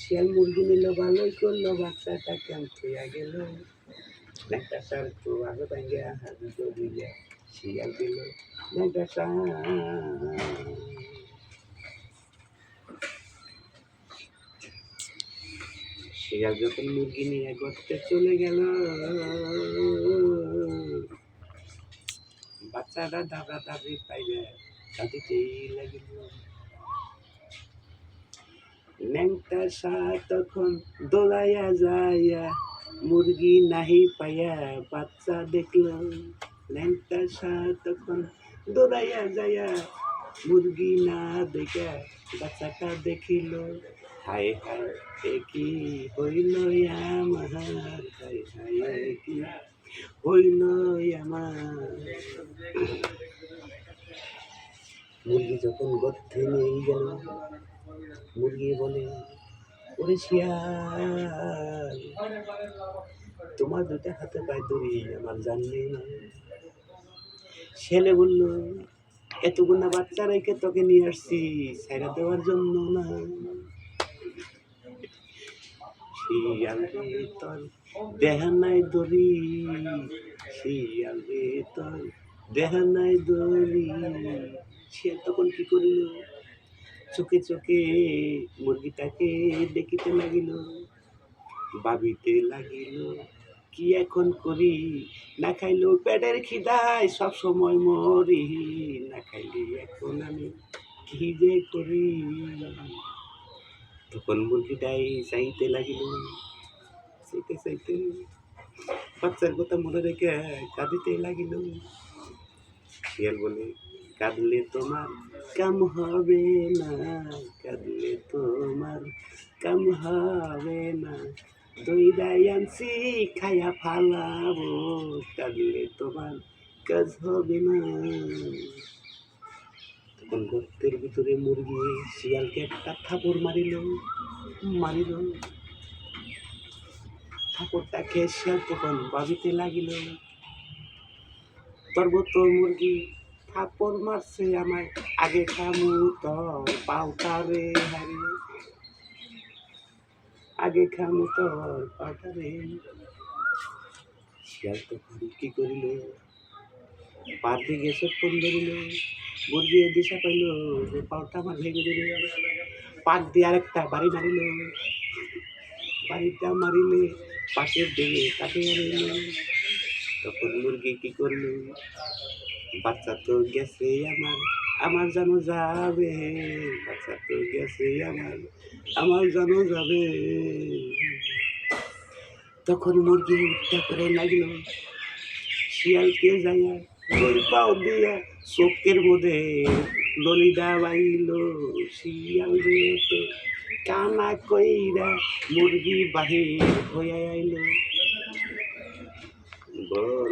শিয়াল মুরগি নিল ভালোই করল বাচ্চাটা কেন থইয়া গেল ন্যাংটা সার তো আগে ভাঙ্গে হাবি দৌড়িয়া শিয়াল দিল ন্যাংটা শিয়াল যখন মুরগি নিয়ে গড়তে চলে গেল বাচ্চারা দাদা দাদি পাইবে দাদিতেই লাগিল ন্যাংটা সা তখন দৌড়াইয়া যাইয়া মুরগি নাহি পাইয়া বাচ্চা দেখল ন্যাংটা সা তখন দৌড়াইয়া যাইয়া মুরগি না দেখা বাচ্চাটা দেখিল হায় হায় কি হইল আমার হায় হায় কি হইল আমার মুরগি যখন গর্তে নিয়ে গেল, মুরগি বলে, ওরে শিয়াল, তোমার দুটা হাতে পায়ে ধরি আমার জানলে ছেলে বলল এতগুনা বাচ্চা রেখে তোকে নিয়ে আসছি সাইরা দেওয়ার জন্য না। শিয়াল রে তোর দেহা নাই দড়ি, শিয়াল রে তোর দেহা নাই দড়ি। সে তখন কি করিল? চোখে চোখে মুরগিটাকে দেখিতে লাগিল। ভাবিতে লাগিল, কি এখন করি? না খাইলেও পেটের খিদায়, সব সময় মরি। না খাইলে এখন আমি কি যে করি? তখন মুরগিটাই চাইতে লাগিল। চাইতে চাইতে বাচ্চার কথা মনে রেখে কাঁদিতে লাগিল। শিয়াল বলে কাঁদলে তোমার কাম হবে না, কাঁদলে তোমার কাম হবে না। দইরাই আনছি, খায়া ফালাবো, কাঁদলে তোমার কাজ হবে না। তখন গর্তের ভিতরে মুরগি শিয়ালকে একটা থাপড় মারিল মারিল। থাপড়টা খেয়ে শিয়াল তখন ভাবিতে লাগিল। তোর মুরগি থাপড় মারছে আমায়। আগে খামু তোর পাউটা রে হারে। আগে খামু তোর পাউটা রে। শিয়াল তখন কি করিল? পার দিকে সপ্পন ধরিল। মুরগি দিশা পাইল যে পাউটা আমার ভেঙে দিল। পাক দিয়ে আরেকটা বাড়ি মারিল। বাড়িটা মারিলে পাশের দিকে তাকে মারিল তখন মুরগি কি করল? বাচ্চা তো গেছে আমার আমার জানো যাবে। বাচ্চা তো গেছে আমার আমার জানো যাবে। তখন মুরগি উঠতে করে লাগল, শিয়ালকে যাইয়া দুই দিয়া চোখের মধ্যে ললিদা বাইল শিয়াল দিয়ে কানা কইরা মুরগি বাহির হইয়া আইল। বল।